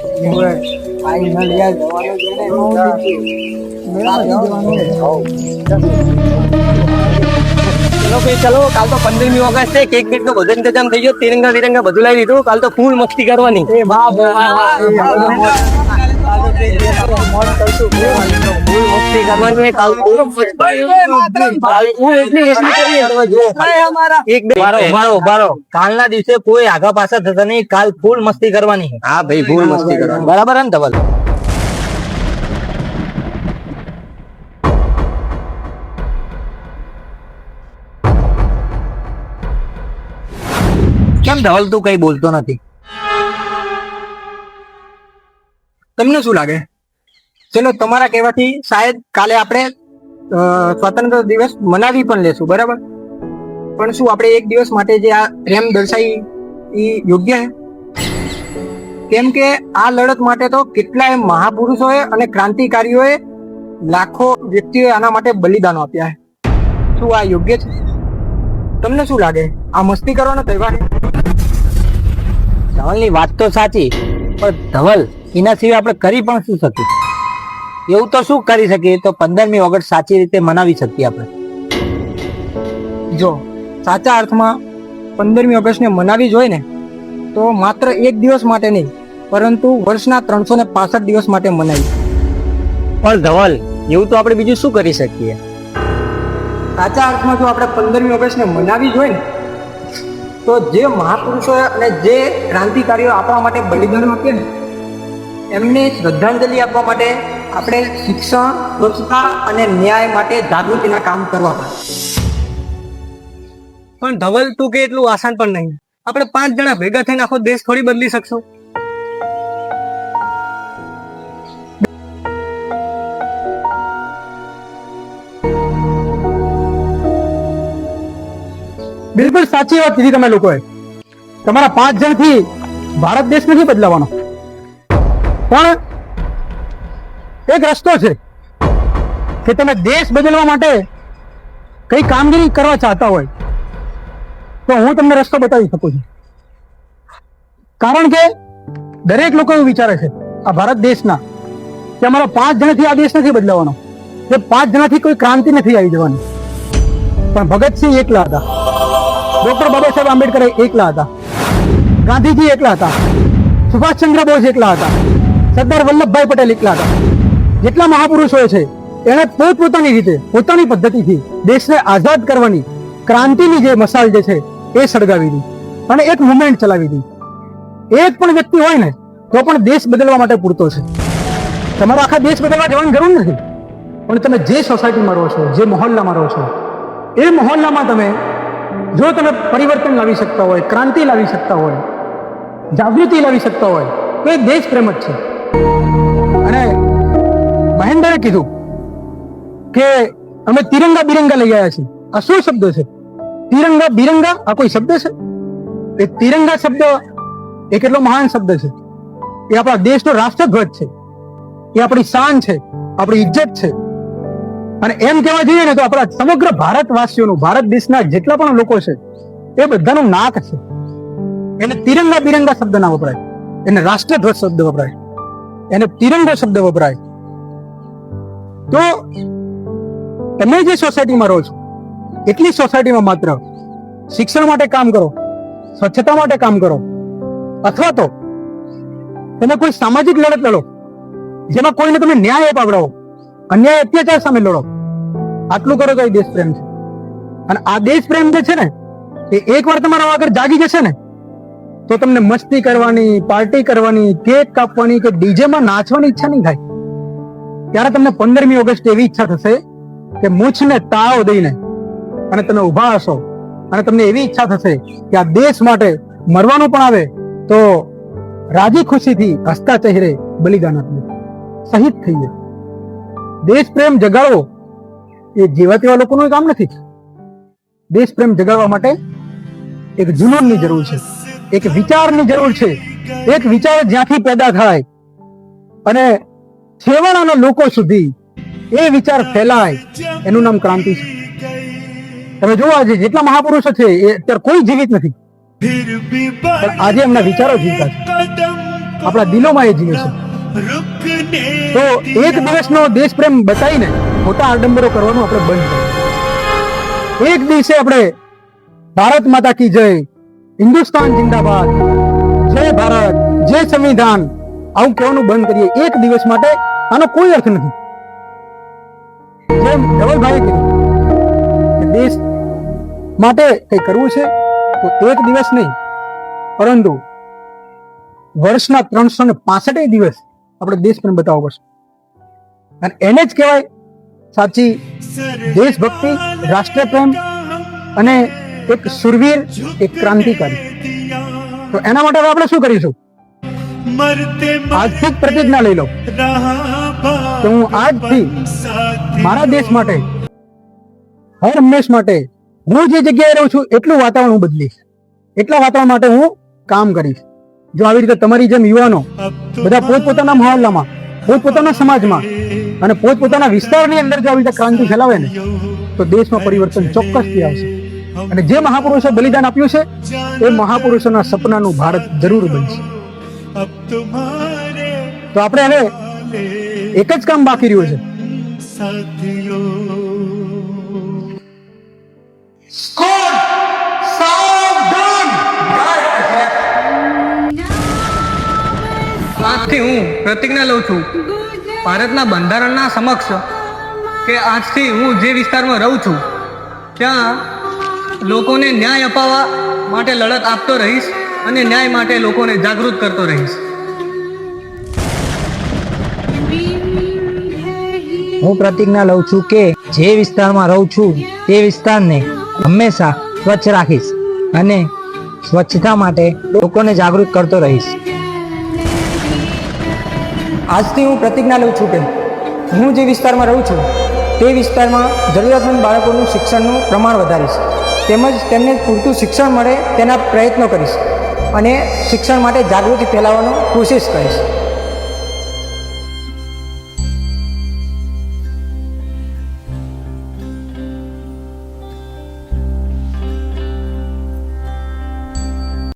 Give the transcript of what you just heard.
ચલો ભાઈ ચલો કાલ તો પંદરમી ઓગસ્ટ છે કેક બેક તો બધું ઇંતજામ થઈ ગયો તિરંગા વિરંગા બધું લાવી દીધું કાલ તો ફૂલ મસ્તી કરવાની. કાલના દિવસે કોઈ આગા પાછા થતા નહીં. કાલ ફૂલ મસ્તી કરવાની. હા ભાઈ ફૂલ મસ્તી કરવાની. બરાબર ને ધવલ? કેમ ધવલ તું કઈ બોલતો નથી? તમને શું લાગે? ચલો, તમારા કહેવાથી શાયદ કાલે આપણે સ્વતંત્ર દિવસ મનાવી પણ લેશું, બરાબર? પણ શું આપણે એક દિવસ માટે જે આ પ્રેમ દર્શાવી એ યોગ્ય છે કેમ કે આ લડત માટે તો કેટલાય મહાપુરુષોએ અને ક્રાંતિકારીઓએ લાખો વ્યક્તિઓએ આના માટે બલિદાનો આપ્યા છે શું આ યોગ્ય છે? તમને શું લાગે? આ મસ્તી કરવાનો તહેવાર ધવલની વાત તો સાચી, પણ ધવલ એના સિવાય આપણે કરી પણ શું શકીએ? એવું તો શું કરી શકીએ? તો પંદરમી ઓગસ્ટ સાચી રીતે મનાવી શકીએ આપણે. જો, સાચા અર્થમાં પંદરમી ઓગસ્ટને મનાવી જોઈએ ને, તો માત્ર એક દિવસ માટે નહીં, પરંતુ વર્ષના ત્રણસો ને પાસઠ દિવસ માટે મનાવી. પણ ધવલ, એવું તો આપણે બીજું શું કરી શકીએ? સાચા અર્થમાં જો આપણે પંદરમી ઓગસ્ટને મનાવી જોઈએ ને, તો જે મહાપુરુષો અને જે ક્રાંતિકારીઓ આપણા માટે બલિદાન આપ્યા ને એમને શ્રદ્ધાંજલિ આપવા માટે આપણે શિક્ષણ, સ્વચ્છતા અને ન્યાય માટે જાગૃતિના કામ કરવા પડે. પણ ધવલ તું કે એટલું આસાન પણ નહીં. આપણે પાંચ જણા ભેગા થઈને આખો દેશ થોડી બદલી શકશો. બિલકુલ સાચી વાત કીધી તમે લોકોએ. તમારા પાંચ જણથી ભારત દેશ નથી બદલાવાનો. પણ એક રસ્તો છે કે તમે દેશ બદલવા માટે કઈ કામગીરી કરવા ચાહતા હોય તો હું તમને રસ્તો બતાવી શકું છું. કારણ કે દરેક લોકો એવું વિચારે છે, આ ભારત દેશના કે અમારા પાંચ જણાથી આ દેશ નથી બદલાવાનો. કે પાંચ જણાથી કોઈ ક્રાંતિ નથી આવી જવાની. પણ ભગતસિંહ એકલા હતા. ડોક્ટર બાબા સાહેબ આંબેડકર એકલા હતા. ગાંધીજી એકલા હતા. સુભાષચંદ્ર બોઝ એકલા હતા. સરદાર વલ્લભભાઈ પટેલ એકલા હતા. જેટલા મહાપુરુષો છે, એણે પોતપોતાની રીતે, પોતાની પદ્ધતિથી દેશને આઝાદ કરવાની ક્રાંતિની જે મસાલ જે છે, એ સળગાવી દી અને એક મુવમેન્ટ ચલાવી દી એક પણ વ્યક્તિ હોય ને, તો પણ દેશ બદલવા માટે પૂરતો છે. તમારો આખા દેશ બદલવા જવાની જરૂર નથી. પણ તમે જે સોસાયટીમાં રહો છો, જે મહોલ્લામાં રહો છો, એ મહોલ્લામાં તમે જો તમે પરિવર્તન લાવી શકતા હોય, ક્રાંતિ લાવી શકતા હોય, જાગૃતિ લાવી શકતા હોય, તો એ દેશ પ્રેમ જ છે. મહેન્દ્રે કીધું કે અમે તિરંગા બિરંગા લઈ આવ્યા છીએ? આ શું શબ્દ છે? તિરંગા બિરંગા? આ કોઈ શબ્દ છે? એ તિરંગા શબ્દ એ કેટલો મહાન શબ્દ છે? એ આપણા દેશનો રાષ્ટ્રધ્વજ છે. એ આપણી શાન છે. આપણી ઇજ્જત છે. અને એમ કહેવા જઈએ ને તો આપણા સમગ્ર ભારતવાસીઓનું, ભારત દેશના જેટલા પણ લોકો છે, એ બધાનું નાક છે. એને તિરંગા બિરંગા શબ્દ ના વપરાય. એને રાષ્ટ્રધ્વજ શબ્દ વપરાય. એને તિરંગો શબ્દ વપરાય. તો તમે જે સોસાયટીમાં રહો છો, એટલી સોસાયટીમાં માત્ર શિક્ષણ માટે કામ કરો, સ્વચ્છતા માટે કામ કરો, અથવા તો તમે કોઈ સામાજિક લડત લડો, જેમાં કોઈને તમે ન્યાય અપાવડાવો, અન્યાય અત્યાચાર સામે લડો. આટલું કરો તો એ દેશ છે. અને આ દેશ પ્રેમ જે છે ને, એ એકવાર તમારા આગળ જાગી જશે ને, તો તમને મસ્તી કરવાની, પાર્ટી કરવાની, કેક કાપવાની કે ડીજેમાં નાચવાની ઈચ્છા નહીં થાય. ત્યારે તમને પંદરમી ઓગસ્ટ એવી ઈચ્છા થશે કે મૂછને તાવ દઈને અને તમે ઊભા હશો. અને તમને એવી ઈચ્છા થશે કે આ દેશ માટે મરવાનું પણ આવે તો રાજી ખુશીથી હસતા ચહેરે બલિદાન આપ્યું શહીદ થઈએ. દેશ પ્રેમ જગાડવો એ જેવા તેવા લોકોનું કામ નથી. દેશ પ્રેમ જગાડવા માટે એક જુનૂનની જરૂર છે. એક વિચારની જરૂર છે. એક વિચાર જ્યાંથી પેદા થાય અને છેવાડાના લોકો સુધી એ વિચાર ફેલાય. એનું નામ ક્રાંતિ છે. તમે જુઓ આજે જેટલા મહાપુરુષો છે, એ અત્યારે કોઈ જીવિત નથી. પણ આજે એમના વિચારો જીવતા છે. આપણા દિલોમાં એ જીવે છે. તો એક દિવસનો દેશપ્રેમ બતાવીને મોટા આડંબરો કરવાનું આપણે બંધ કરીએ. એક દિવસે આપણે ભારત માતા કી જય, હિન્દુસ્તાન જિંદાબાદ, જય ભારત, જય સંવિધાન. આવું કહેવાનું બંધ કરીએ. એક દિવસ માટે આનો કોઈ અર્થ નથી. જેમ ધવલભાઈએ કીધું દેશ માટે કંઈ કરવું છે, તો એક દિવસ નહીં, પરંતુ વર્ષના ત્રણસો ને પાસઠ દિવસ આપણે દેશ પ્રેમ બતાવવો પડશે. અને એને જ કહેવાય સાચી દેશભક્તિ રાષ્ટ્ર પ્રેમ અને એક સુરવીર, એક ક્રાંતિકારી. તો એના માટે આપણે શું કરીશું? આજથી જ પ્રતિજ્ઞા લઈ લો. કે હું આજથી મારા દેશ માટે હર હંમેશ માટે હું જે જગ્યાએ રહું છું એટલું વાતાવરણ હું બદલીશ. એટલા વાતાવરણ માટે હું કામ કરીશ. જો આવી રીતે તમારી જેમ યુવાનો બધા પોતપોતાના મહોલ્લામાં પોતપોતાના સમાજમાં અને પોતપોતાના વિસ્તારની અંદર જો આવી રીતે ક્રાંતિ ફેલાવે ને તો દેશમાં પરિવર્તન ચોક્કસથી આવશે. અને જે મહાપુરુષે બલિદાન આપ્યું છે એ મહાપુરુષોના સપનાનું ભારત જરૂર બનશે. તો આપણે હવે એક જ કામ બાકી રહ્યું છે. આજથી હું પ્રતિજ્ઞા લઉં છું ભારતના બંધારણના સમક્ષ કે આજથી હું જે વિસ્તારમાં રહું છું ત્યાં લોકોને ન્યાય અપાવવા માટે લડત આપતો રહીશ. અને ન્યાય માટે લોકોને જાગૃત કરતો રહીશ. હું પ્રતિજ્ઞા લઉં છું કે જે વિસ્તારમાં રહું છું તે વિસ્તારને હંમેશા સ્વચ્છ રાખીશ અને સ્વચ્છતા માટે લોકોને જાગૃત કરતો રહીશ. આજથી હું પ્રતિજ્ઞા લઉં છું કે હું જે વિસ્તારમાં રહું છું તે વિસ્તારમાં જરૂરિયાતમંદ બાળકોનું શિક્ષણનું પ્રમાણ વધારીશ. તેમજ તેમને પૂરતું શિક્ષણ મળે તેના પ્રયત્નો કરીશ. અને શિક્ષણ માટે જાગૃતિ ફેલાવવાનો કોશિશ કરીશ.